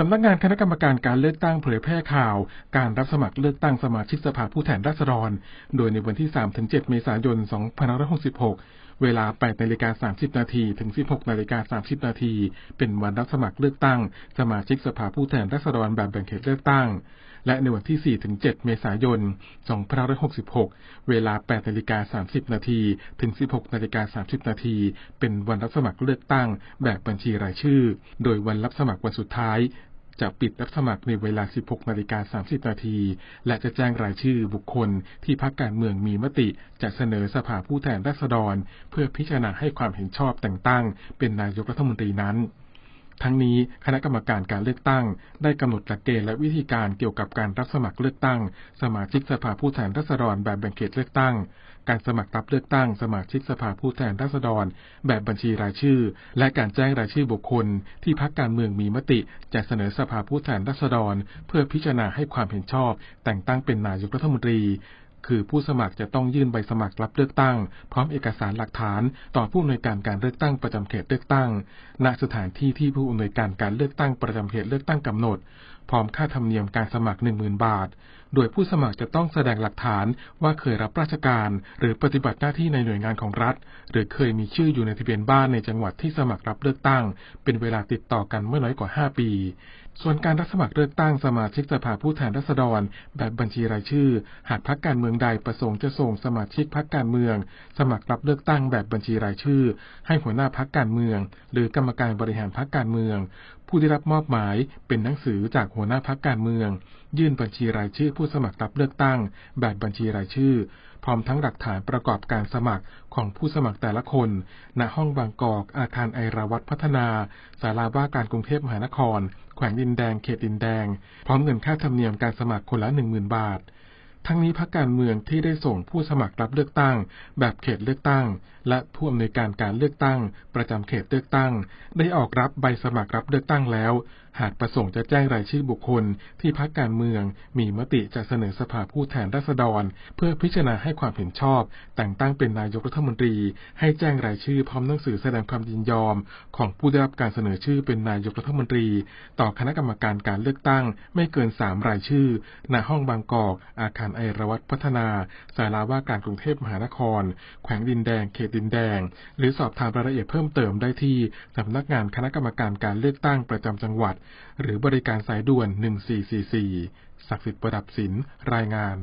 สำนักงานคณะกรรมการการเลือกตั้งเผยแพร่ข่าว การรับสมัครเลือกตั้งสมาชิกสภาผู้แทนราษฎร โดยในวันที่ 3-7 เมษายน 2566 เวลา 8นาฬิกา30 นาทีถึง 16นาฬิกา30 นาทีเป็นวันรับสมัครเลือกตั้ง สมาชิกสภาผู้แทนราษฎรแบบแบ่งเขตเลือกตั้ง และในวันที่ 4-7 เมษายน 2566 เวลา 8นาฬิกา30 นาทีถึง 16นาฬิกา30 นาทีเป็นวันรับสมัครเลือกตั้ง แบบบัญชีรายชื่อ โดยวันรับสมัครวันสุดท้าย จะปิดรับสมัครในเวลา 16 นาฬิกา 30 นาที และจะแจ้งรายชื่อบุคคลที่พรรคการเมืองมีมติจะเสนอสภาผู้แทนราษฎร เพื่อพิจารณาให้ความเห็นชอบแต่งตั้ง เป็นนายกรัฐมนตรีนั้น ทั้งนี้คณะกรรมการการเลือกตั้ง ได้กำหนดหลักเกณฑ์และวิธีการเกี่ยวกับการรับสมัครเลือกตั้ง สมาชิกสภาผู้แทนราษฎรแบบแบ่งเขตเลือกตั้ง การสมัครรับเลือกตั้ง สมาชิกสภาผู้แทนราษฎร แบบบัญชีรายชื่อ และการแจ้งรายชื่อบุคคล ที่พรรคการเมืองมีมติจะเสนอสภาผู้แทนราษฎร เพื่อพิจารณาให้ความเห็นชอบ แต่งตั้งเป็นนายกรัฐมนตรี คือผู้สมัครจะต้องยื่นใบสมัครรับเลือกตั้ง พร้อมเอกสารหลักฐานต่อผู้อำนวยการการเลือกตั้งประจำเขตเลือกตั้ง ณสถานที่ที่ผู้อำนวยการการเลือกตั้งประจำเขตเลือกตั้งกำหนด พร้อมค่าธรรมเนียมการสมัคร 10,000 บาท โดยผู้สมัครจะต้องแสดงหลักฐานว่าเคยรับราชการ หรือปฏิบัติหน้าที่ในหน่วยงานของรัฐ หรือเคยมีชื่ออยู่ในทะเบียนบ้านในจังหวัดที่สมัครรับเลือกตั้ง เป็นเวลาติดต่อกันไม่น้อยกว่า 5 ปี ส่วนการรับสมัครเลือกตั้งสมาชิกสภาผู้แทนราษฎร แบบบัญชีรายชื่อ หากพรรคการเมืองใดประสงค์จะส่งสมาชิกพรรคการเมือง สมัครรับเลือกตั้งแบบบัญชีรายชื่อ ให้หัวหน้าพรรคการเมือง หรือกรรมการบริหารพรรคการเมือง ผู้ได้รับมอบหมายเป็นหนังสือจากหัวหน้าพรรคการเมือง ยื่นบัญชีรายชื่อผู้สมัครรับเลือกตั้ง แบบบัญชีรายชื่อ พร้อมทั้งหลักฐานประกอบการสมัครของผู้สมัครแต่ละคน ณห้องบางกอกอาคารไอราวัตพัฒนาศาลาว่าการกรุงเทพมหานคร แขวงดินแดงเขตดินแดง พร้อมเงินค่าธรรมเนียมการสมัครคนละหนึ่งหมื่นบาท ทั้งนี้พรรคการเมืองที่ได้ส่งผู้สมัครรับเลือกตั้ง แบบเขตเลือกตั้ง และผู้อำนวยการการเลือกตั้ง ประจำเขตเลือกตั้ง ได้ออกรับใบสมัครรับเลือกตั้งแล้ว หากประสงค์จะแจ้งรายชื่อบุคคล ที่พรรคการเมือง มีมติจะเสนอสภาผู้แทนราษฎร เพื่อพิจารณาให้ความเห็นชอบ แต่งตั้งเป็นนายกรัฐมนตรี ให้แจ้งรายชื่อพร้อมหนังสือแสดงความยินยอม ของผู้ได้รับการเสนอชื่อเป็นนายกรัฐมนตรี ต่อคณะกรรมการการเลือกตั้ง ไม่เกิน3รายชื่อณห้องบางกอกอาคารไอรวัตพัฒนา สาลาว่าการกรุงเทพมหานคร แขวงดินแดง เขตดินแดง หรือสอบถามรายละเอียดเพิ่มเติมได้ที่สำนักงานคณะกรรมการการเลือกตั้งประจำจังหวัด หรือบริการสายด่วน 1444 ศักดิ์สิทธิ์ประดับสินรายงาน